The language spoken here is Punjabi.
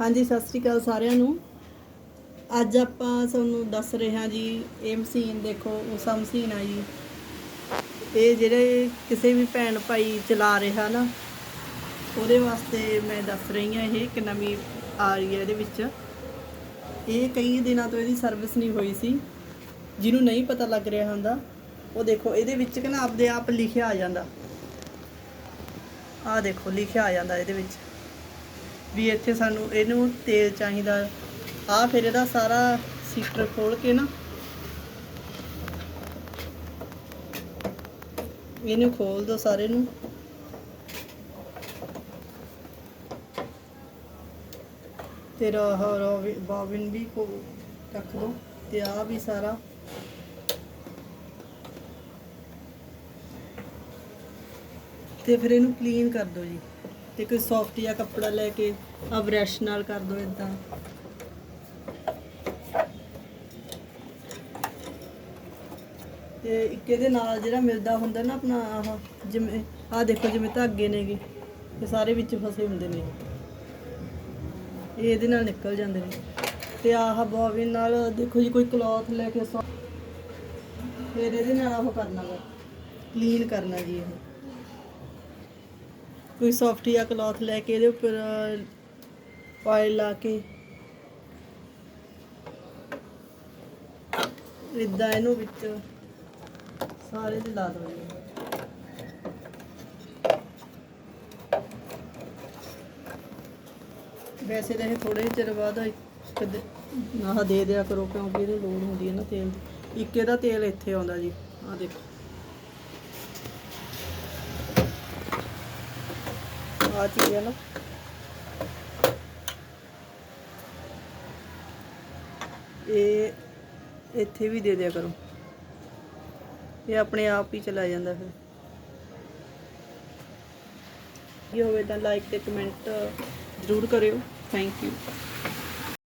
ਹਾਂਜੀ, ਸਤਿ ਸ੍ਰੀ ਅਕਾਲ ਸਾਰਿਆਂ ਨੂੰ। ਅੱਜ ਆਪਾਂ ਤੁਹਾਨੂੰ ਦੱਸ ਰਹੇ ਹਾਂ ਜੀ, ਇਹ ਮਸ਼ੀਨ ਦੇਖੋ ਉਸਾ ਮਸ਼ੀਨ ਆ ਜੀ। ਇਹ ਜਿਹੜੇ ਕਿਸੇ ਵੀ ਭੈਣ ਭਾਈ ਚਲਾ ਰਿਹਾ ਨਾ, ਉਹਦੇ ਵਾਸਤੇ ਮੈਂ ਦੱਸ ਰਹੀ ਹਾਂ, ਇਹ ਇੱਕ ਨਵੀਂ ਆ ਰਹੀ ਹੈ ਇਹਦੇ ਵਿੱਚ। ਇਹ ਕਈ ਦਿਨਾਂ ਤੋਂ ਇਹਦੀ ਸਰਵਿਸ ਨਹੀਂ ਹੋਈ ਸੀ, ਜਿਹਨੂੰ ਨਹੀਂ ਪਤਾ ਲੱਗ ਰਿਹਾ ਹੁੰਦਾ। ਉਹ ਦੇਖੋ, ਇਹਦੇ ਵਿੱਚ ਕਿ ਨਾ ਆਪਦੇ ਆਪ ਲਿਖਿਆ ਆ ਜਾਂਦਾ। ਆਹ ਦੇਖੋ, ਲਿਖਿਆ ਆ ਜਾਂਦਾ ਇਹਦੇ ਵਿੱਚ। ਵੀ ਇੱਥੇ ਸਾਨੂੰ ਇਹਨੂੰ ਤੇਲ ਚਾਹੀਦਾ। ਆ ਫਿਰ ਇਹਦਾ ਸਾਰਾ ਸੀਟਰ ਖੋਲ ਕੇ ਨਾ ਇਹਨੂੰ ਖੋਲ ਦੋ ਸਾਰੇ ਨੂੰ। ਤੇਰਾ ਹੋਰ ਬਾਬਿਨ ਵੀ ਕੋ ਰੱਖ ਦੋ ਤੇ ਆ ਵੀ ਸਾਰਾ। ਤੇ ਫਿਰ ਇਹਨੂੰ ਕਲੀਨ ਕਰ ਦਿਓ ਜੀ। ਤੇ ਕੋਈ ਸੌਫਟ ਜਿਹਾ ਕੱਪੜਾ ਲੈ ਕੇ ਆ ਬ੍ਰਸ਼ ਨਾਲ ਕਰ ਦਿਓ ਇਦਾਂ ਤੇ ਇੱਕ ਇਹਦੇ ਨਾਲ ਜਿਹੜਾ ਮਿਲਦਾ ਹੁੰਦਾ ਨਾ ਆਪਣਾ ਆਹ ਜਿਵੇਂ, ਆਹ ਦੇਖੋ ਜਿਵੇਂ ਧਾਗੇ ਨੇਗੇ, ਇਹ ਸਾਰੇ ਵਿੱਚ ਫਸੇ ਹੁੰਦੇ ਨੇ। ਇਹ ਇਹਦੇ ਨਾਲ ਨਿਕਲ ਜਾਂਦੇ ਨੇ। ਤੇ ਆਹ ਬੋਬਿਨ ਨਾਲ ਦੇਖੋ ਜੀ, ਕੋਈ ਕਲੌਥ ਲੈ ਕੇ ਫਿਰ ਇਹਦੇ ਨਾਲ ਉਹ ਕਰਨਾ ਵਾ। ਕਲੀਨ ਕਰਨਾ ਜੀ ਇਹ। ਕੋਈ ਸੌਫਟ ਜਿਹਾ ਕਲੌਥ ਲੈ ਕੇ ਇਹਦੇ ਉੱਪਰ ਆਇਲ ਲਾ ਕੇ। ਇਦਾਂ ਇਹਨੂੰ ਵਿੱਚ ਸਾਰੇ ਦੇ ਲਾ ਦੋ ਵੈਸੇ ਤਾਂ ਇਹ ਥੋੜੇ ਚਿਰ ਬਾਅਦ ਕਦੇ ਆਹ ਦੇ ਦਿਆ ਕਰੋ ਕਿਉਂਕਿ ਇਹਨੂੰ ਲੋੜ ਹੁੰਦੀ ਹੈ ਨਾ ਤੇਲ ਦੀ। ਇੱਕ ਇਹਦਾ ਤੇਲ ਇੱਥੇ ਆਉਂਦਾ ਜੀ, ਆਹ ਦੇਖੋ। ਆ ਚੀਜ਼ ਹੈ ਨਾ। ਇਹ ਇੱਥੇ ਵੀ ਦੇ ਦਿਆ ਕਰੋ। ਇਹ ਆਪਣੇ ਆਪ ਹੀ ਚਲਾ ਜਾਂਦਾ ਫਿਰ। ਇਹ ਹੋਵੇ ਤਾਂ ਲਾਈਕ ਤੇ ਕਮੈਂਟ ਜ਼ਰੂਰ ਕਰਿਓ। Thank you